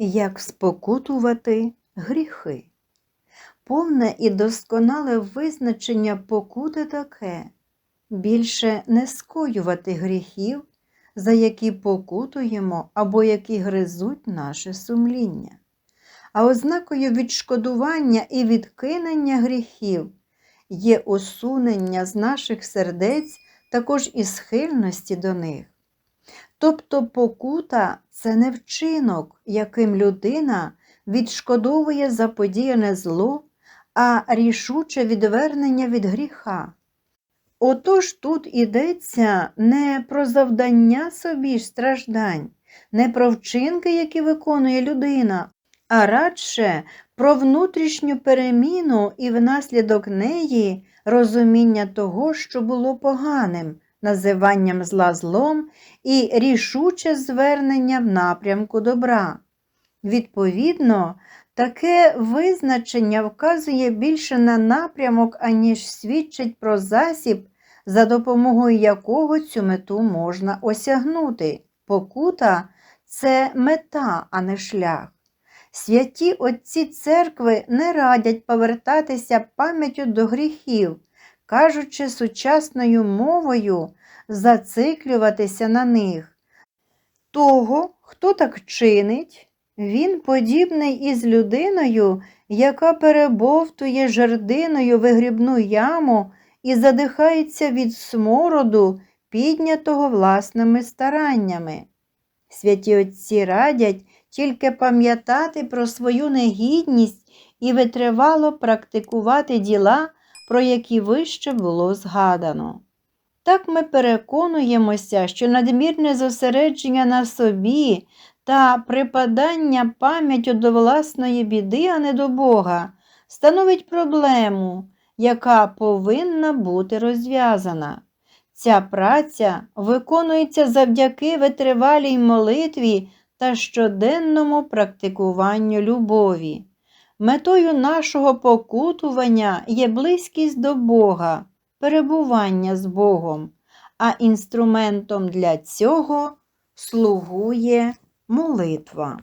Як спокутувати гріхи? Повне і досконале визначення покути таке більше не скоювати гріхів, за які покутуємо або які гризуть наше сумління. А ознакою відшкодування і відкинення гріхів є усунення з наших сердець також і схильності до них. Тобто покута це не вчинок, яким людина відшкодовує заподіяне зло, а рішуче відвернення від гріха. Отож тут ідеться не про завдання собі страждань, не про вчинки, які виконує людина, а радше про внутрішню переміну і внаслідок неї розуміння того, що було поганим, називанням зла злом і рішуче звернення в напрямку добра. Відповідно, таке визначення вказує більше на напрямок, аніж свідчить про засіб, за допомогою якого цю мету можна осягнути. Покута це мета, а не шлях. Святі отці церкви не радять повертатися пам'яттю до гріхів, кажучи сучасною мовою, зациклюватися на них. Того, хто так чинить, він подібний із людиною, яка перебовтує жердиною вигрібну яму і задихається від смороду, піднятого власними стараннями. Святі отці радять тільки пам'ятати про свою негідність і витривало практикувати діла, про які вище було згадано. Так ми переконуємося, що надмірне зосередження на собі та припадання пам'яттю до власної біди, а не до Бога, становить проблему, яка повинна бути розв'язана. Ця праця виконується завдяки витривалій молитві та щоденному практикуванню любові. Метою нашого покутування є близькість до Бога, перебування з Богом, а інструментом для цього слугує молитва.